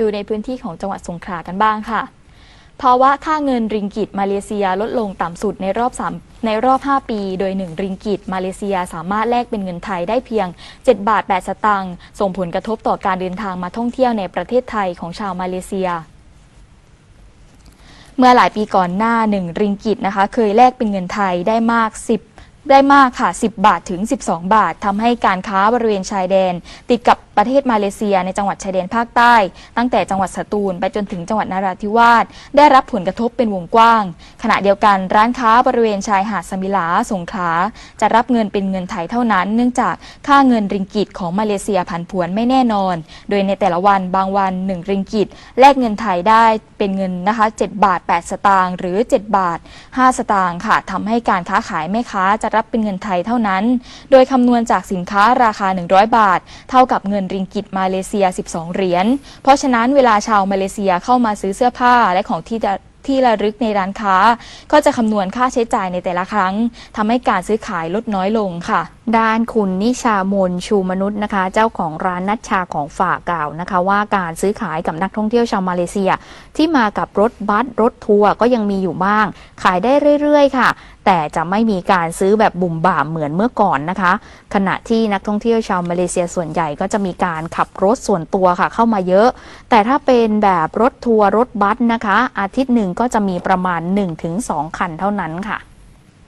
ดูในพื้นที่ของจังหวัดสงขลากันบ้างค่ะ ภาวะค่าเงินริงกิตมาเลเซียลดลงต่ำสุดในรอบ3ในรอบ 5 ปี โดย 1 ริงกิตมาเลเซียสามารถแลกเป็นเงินไทยได้เพียง 7 บาท 8 สตางค์ส่งผลกระทบต่อการเดินทางมาท่องเที่ยวในประเทศไทยของชาวมาเลเซียเมื่อหลายปีก่อนหน้า 1 ริงกิตนะคะ เคยแลกเป็นเงินไทยได้มาก 10 ได้มากค่ะ 10 บาทถึง 12 บาททำให้การค้าบริเวณชายแดน ติดกับประเทศมาเลเซียในจังหวัดชายแดนภาคใต้ ตั้งแต่จังหวัดสตูลไปจนถึงจังหวัดนราธิวาสได้รับผลกระทบเป็นวงกว้าง ขณะเดียวกันร้านค้าบริเวณชายหาดสมิลาสงขลาจะรับเงินเป็นเงินไทยเท่านั้น เนื่องจากค่าเงินริงกิตของมาเลเซียผันผวนไม่แน่นอน โดยในแต่ละวันบางวัน 1 ริงกิตแลกเงินไทยได้เป็นเงินนะคะ7บาท 8 สตางค์หรือ 7 บาท 5 สตางค์ค่ะทำให้การค้าขายแม่ค้าจะรับเป็นเงินไทยเท่านั้น โดยคำนวณจากสินค้าราคา 100 บาท เท่ากับเงินริงกิตมาเลเซีย 12 เหรียญ เพราะฉะนั้นเวลาชาวมาเลเซียเข้ามาซื้อเสื้อผ้าและของที่จะที่ระลึกในร้านค้า ก็จะคำนวณค่าใช้จ่ายในแต่ละครั้งทำให้การซื้อขายลดน้อยลงค่ะ ด้านคุณนิชามนชูมนุษย์นะคะ เจ้าของร้านนัชชาของฝากกล่าวนะคะ ว่าการซื้อขายกับนักท่องเที่ยวชาวมาเลเซีย ที่มากับรถบัสรถทัวร์ก็ยังมีอยู่บ้าง ขายได้เรื่อยๆ ค่ะแต่จะไม่มีการซื้อแบบบุ่มบ่ามเหมือนเมื่อก่อนนะคะ ขณะที่นักท่องเที่ยวชาวมาเลเซียส่วนใหญ่ก็จะมีการขับรถส่วนตัวค่ะเข้ามาเยอะ แต่ถ้าเป็นแบบรถทัวร์รถบัสนะคะ อาทิตย์หนึ่งก็จะมีประมาณ 1-2 คันเท่านั้นค่ะ